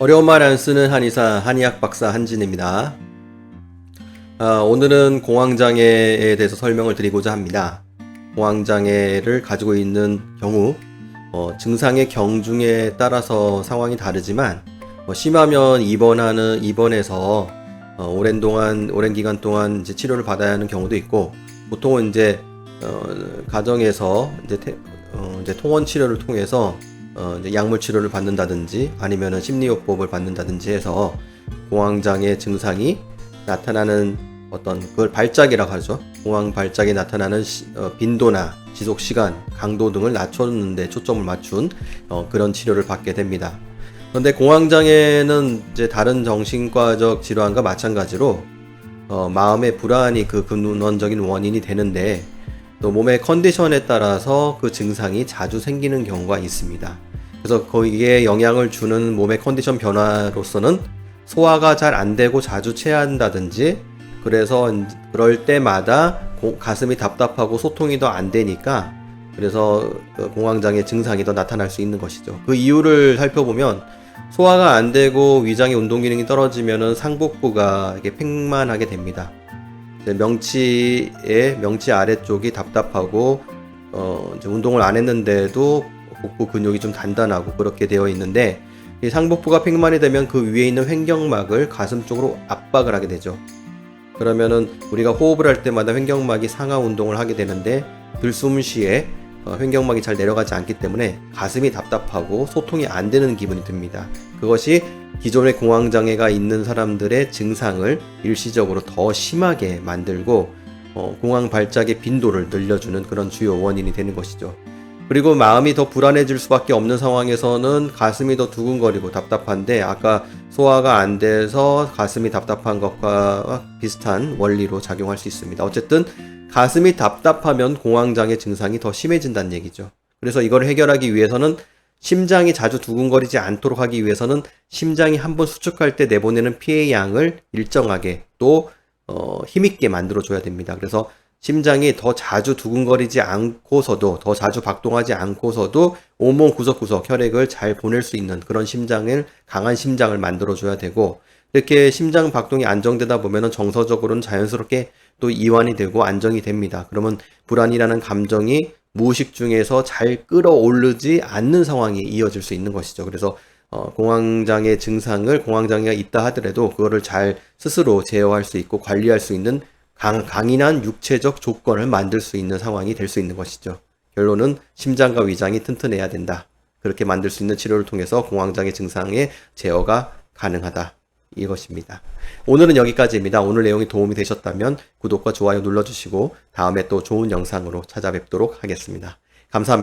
어려운 말 안 쓰는 한의사 한의학 박사 한진입니다. 아, 오늘은 공황장애에 대해서 설명을 드리고자 합니다. 공황장애를 가지고 있는 경우 어, 증상의 경중에 따라서 상황이 다르지만 어, 심하면 입원하는 입원해서 어, 오랜 동안 오랜 기간 동안 이제 치료를 받아야 하는 경우도 있고 보통은 이제 어, 가정에서 이제, 태- 어, 이제 통원 치료를 통해서 어, 약물 치료를 받는다든지 아니면은 심리요법을 받는다든지 해서 공황장애 증상이 나타나는 어떤 그걸 발작이라고 하죠. 공황 발작이 나타나는 시- 어, 빈도나 지속 시간, 강도 등을 낮췄는데 초점을 맞춘 어, 그런 치료를 받게 됩니다. 그런데 공황장애는 이제 다른 정신과적 질환과 마찬가지로 어, 마음의 불안이 그 근원적인 원인이 되는데 또 몸의 컨디션에 따라서 그 증상이 자주 생기는 경우가 있습니다. 그래서 거기에 영향을 주는 몸의 컨디션 변화로서는 소화가 잘 안 되고 자주 체한다든지 그래서 그럴 때마다 고- 가슴이 답답하고 소통이 더 안 되니까 그래서 그 공황장애 증상이 더 나타날 수 있는 것이죠. 그 이유를 살펴보면 소화가 안 되고 위장의 운동 기능이 떨어지면은 상복부가 이게 팽만하게 됩니다. 이제 명치의 명치 아래쪽이 답답하고 어 운동을 안 했는데도 복부 근육이 좀 단단하고 그렇게 되어 있는데 이 상복부가 팽만이 되면 그 위에 있는 횡격막을 가슴 쪽으로 압박을 하게 되죠. 그러면은 우리가 호흡을 할 때마다 횡격막이 상하 운동을 하게 되는데 들숨 어, 횡격막이 잘 내려가지 않기 때문에 가슴이 답답하고 소통이 안 되는 기분이 듭니다. 그것이 기존의 공황장애가 있는 사람들의 증상을 일시적으로 더 심하게 만들고 어, 공황 발작의 빈도를 늘려주는 그런 주요 원인이 되는 것이죠. 그리고 마음이 더 불안해질 수밖에 없는 상황에서는 가슴이 더 두근거리고 답답한데 아까 소화가 안 돼서 가슴이 답답한 것과 비슷한 원리로 작용할 수 있습니다. 어쨌든 가슴이 답답하면 공황장애 증상이 더 심해진다는 얘기죠. 그래서 이걸 해결하기 위해서는 심장이 자주 두근거리지 않도록 하기 위해서는 심장이 한번 수축할 때 내보내는 피의 양을 일정하게 또 어, 힘있게 만들어 줘야 됩니다. 그래서 심장이 더 자주 두근거리지 않고서도 더 자주 박동하지 않고서도 온몸 구석구석 혈액을 잘 보낼 수 있는 그런 심장을 강한 심장을 만들어 줘야 되고 이렇게 심장 박동이 안정되다 보면은 정서적으로는 자연스럽게 또 이완이 되고 안정이 됩니다. 그러면 불안이라는 감정이 무의식 중에서 잘 끌어오르지 않는 상황이 이어질 수 있는 것이죠. 그래서 어, 공황장애 증상을 공황장애가 있다 하더라도 그거를 잘 스스로 제어할 수 있고 관리할 수 있는 강, 강인한 육체적 조건을 만들 수 있는 상황이 될 수 있는 것이죠. 결론은 심장과 위장이 튼튼해야 된다. 그렇게 만들 수 있는 치료를 통해서 공황장애 증상의 제어가 가능하다. 이것입니다. 오늘은 여기까지입니다. 오늘 내용이 도움이 되셨다면 구독과 좋아요 눌러주시고 다음에 또 좋은 영상으로 찾아뵙도록 하겠습니다. 감사합니다.